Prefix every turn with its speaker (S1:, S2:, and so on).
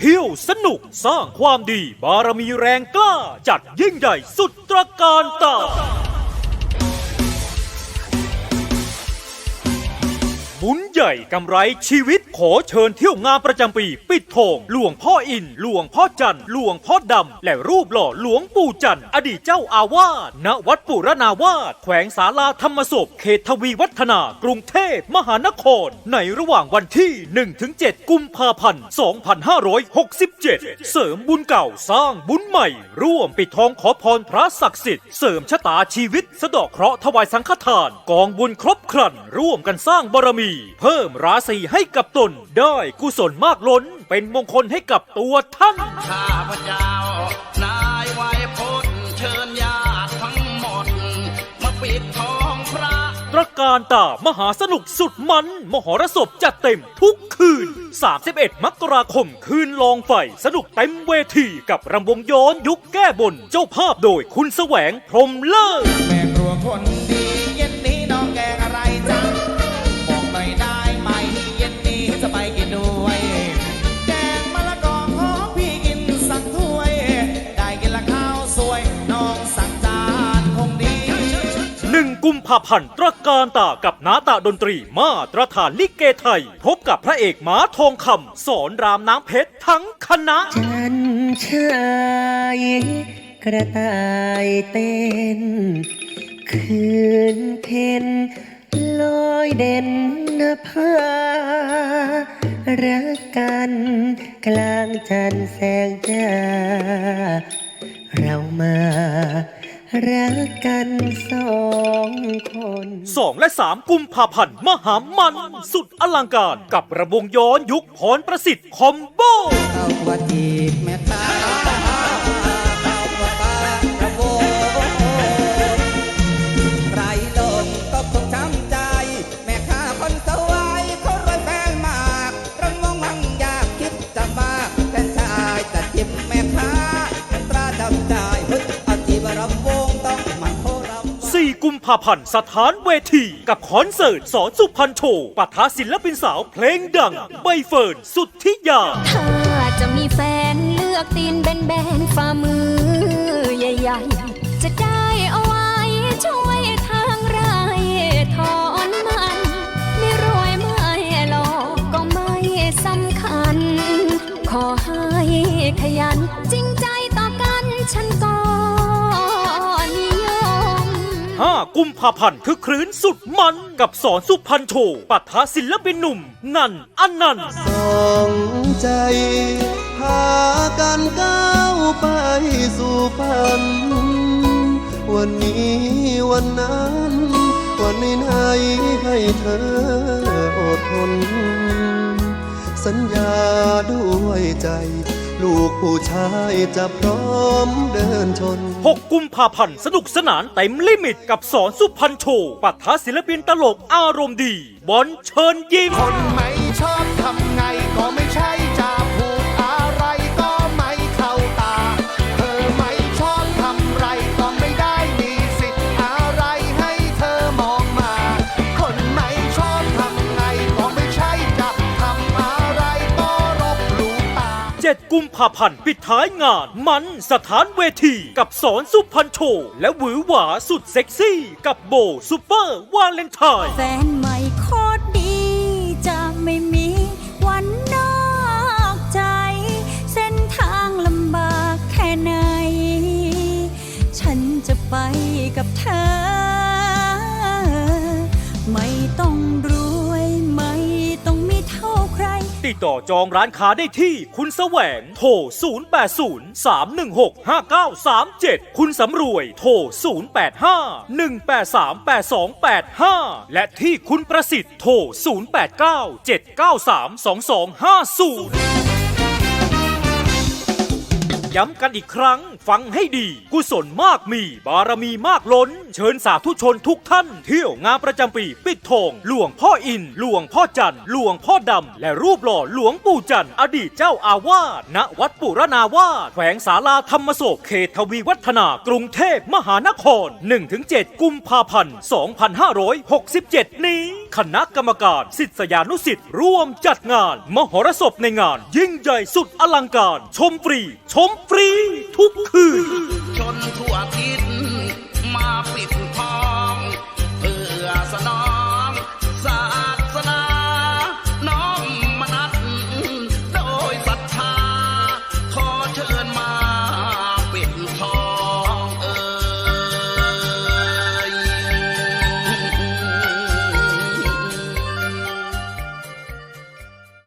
S1: เที่ยวสนุกสร้างความดีบารมีแรงกล้า จัดยิ่งใหญ่สุดตระการตา บุญ ใหญ่กำไรชีวิตขอเชิญเที่ยวงานประจำปี ปิดทองหลวงพ่ออิน หลวงพ่อจันหลวงพ่อดำ และรูปหล่อหลวงปู่จันอดีตเจ้าอาวาสณวัดปุรณาวาสแขวงศาลาธรรมศพเขตทวีวัฒนากรุงเทพมหานคร ในระหว่างวันที่ 1-7 กุมภาพันธ์ 2567 เสริมบุญเก่าสร้างบุญใหม่ ร่วมปิดทองขอพรพระศักดิ์สิทธิ์เสริมชะตาชีวิต สะเดอกเคราะห์ถวายสังฆทาน กองบุญครบครันร่วมกันสร้างบารมีเพิ่มราศีให้กับตนได้กุศลมากล้น เป็นมงคลให้กับตัวท่าน
S2: ข้าพเจ้านายไวยพจน์เชิญญาติทั้งหมด มาปิดทองพระ
S1: ตระการตามหาสนุกสุดมัน มหรสพจัดเต็มทุกคืน 31 มกราคมคืนลองไฟ สนุกเต็มเวทีกับรำวงย้อนยุคแก้บน เจ้าภาพโดยคุณแสวงพรหมเลิศ
S3: แม่ครัวคน กุม
S1: ภาพันธ์ตระการตากับนาตาดนตรีมาตรฐานลิเกไทย พบกับพระเอกหมาทองคำสอนรามน้ำเพชรทั้งคณะ
S4: จันชายกระต่ายเต้น คืนเพ็นลอยเด่นนภารักกัน กลางจันทร์แสงจ้าเรามา รักกันสองคน
S1: 2 และ 3 กุมภาพันธ์ มหามัน สุดอลังการกับระวงย้อนยุคพรประสิทธิ์คอมโบ
S3: เอาว่าจีบแม่ตาเอา กุม
S1: ภาพันธ์สถานเวที กับคอนเสิร์ตสอนสุพรรณโชว์ปะทะศิลปินสาวเพลงดัง ใบเฟิร์นสุทธิยา
S5: ถ้าจะมีแฟนเลือกตีนแบนๆฝ่ามือใหญ่ๆ จะได้เอาไว้ช่วยทางไรทอง กุม
S1: ภาพันธ์คือครื้นสุดมันกับสอนสุพรรณโชว์ปะทะศิลปินหนุ่ม นันอันนันต์
S6: สองใจพากันก้าวไปสู่ฝัน วันนี้วันนั้น วันไหนให้เธออดทน สัญญาด้วยใจ ลูกผู้ชายจะพร้อมเดินชน
S1: 6 กุมภาพันธ์สนุกสนานเต็มลิมิตกับสอนสุพรรณโชว์ปะทะศิลปินตลกอารมณ์ดี บอลเชิญยิ้ม
S7: คนไม่ชอบทำไงก็ไม่
S1: 7 กุมภาพันธ์ปิดท้ายงาน มันสถานเวที กับสอนสุพรรณโชว์และหวือหวาสุดเซ็กซี่ กับโบซูเปอร์วาเลนไทน์
S5: แฟนใหม่โคตรดี จะไม่มีวันนอกใจ เส้นทางลำบากแค่ไหน ฉันจะไปกับเธอ ไม่ต้องรู้ ติ
S1: ดต่อจองร้านค้าได้ที่คุณแสวงโทร 080 316 5937 คุณสำรวยโทร 085 183 8285 และที่คุณประสิทธิ์โทร 089 793 2250 ย้ำกันอีกครั้ง ฟังให้ดี กุศลมากมี บารมีมากล้น เชิญสาธุชนทุกท่าน เที่ยวงานประจำปีปิดทอง หลวงพ่ออิน หลวงพ่อจันทร์หลวงพ่อดำ และรูปหล่อหลวงปู่จันทร์อดีตเจ้าอาวาสณวัดปุรนาวาสแขวงศาลาธรรมโศกเขตทวีวัฒนากรุงเทพมหานคร 1-7 กุมภาพันธ์ 2567 นี้คณะกรรมการสิทธยานุสิทธิ์ร่วมจัดงาน มหรสพในงาน ยิ่งใหญ่สุดอลังการ ชมฟรี ชมฟรี ทุกคืน
S2: ชนทั่วทิศมาปิด